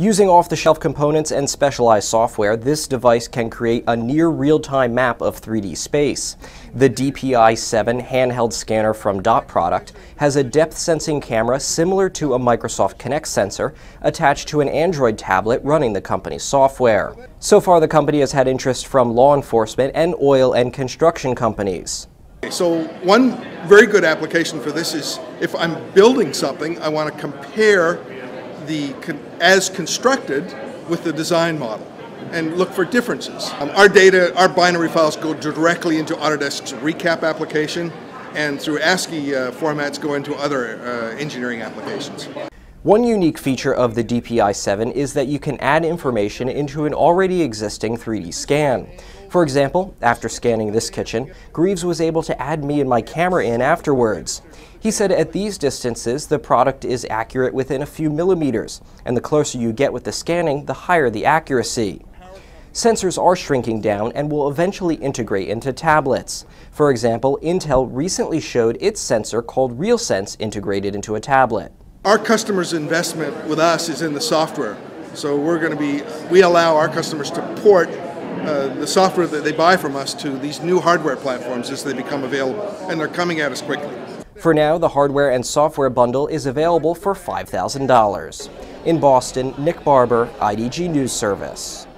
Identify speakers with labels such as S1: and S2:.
S1: Using off-the-shelf components and specialized software, this device can create a near real-time map of 3D space. The DPI-7 handheld scanner from Dot Product has a depth-sensing camera similar to a Microsoft Kinect sensor attached to an Android tablet running the company's software. So far, the company has had interest from law enforcement and oil and construction companies.
S2: So one very good application for this is if I'm building something, I want to compare the as constructed with the design model and look for differences. Um, our data, our binary files go directly into Autodesk's recap application and through ASCII uh, formats go into other uh, engineering applications.
S1: One unique feature of the DPI-7 is that you can add information into an already existing 3D scan. For example, after scanning this kitchen, Greaves was able to add me and my camera in afterwards. He said at these distances, the product is accurate within a few millimeters, and the closer you get with the scanning, the higher the accuracy. Sensors are shrinking down and will eventually integrate into tablets. For example, Intel recently showed its sensor called RealSense integrated into a tablet.
S2: Our customers' investment with us is in the software. So we're going to be, we allow our customers to port uh, the software that they buy from us to these new hardware platforms as they become available. And they're coming at us quickly.
S1: For now, the hardware and software bundle is available for $5,000. In Boston, Nick Barber, IDG News Service.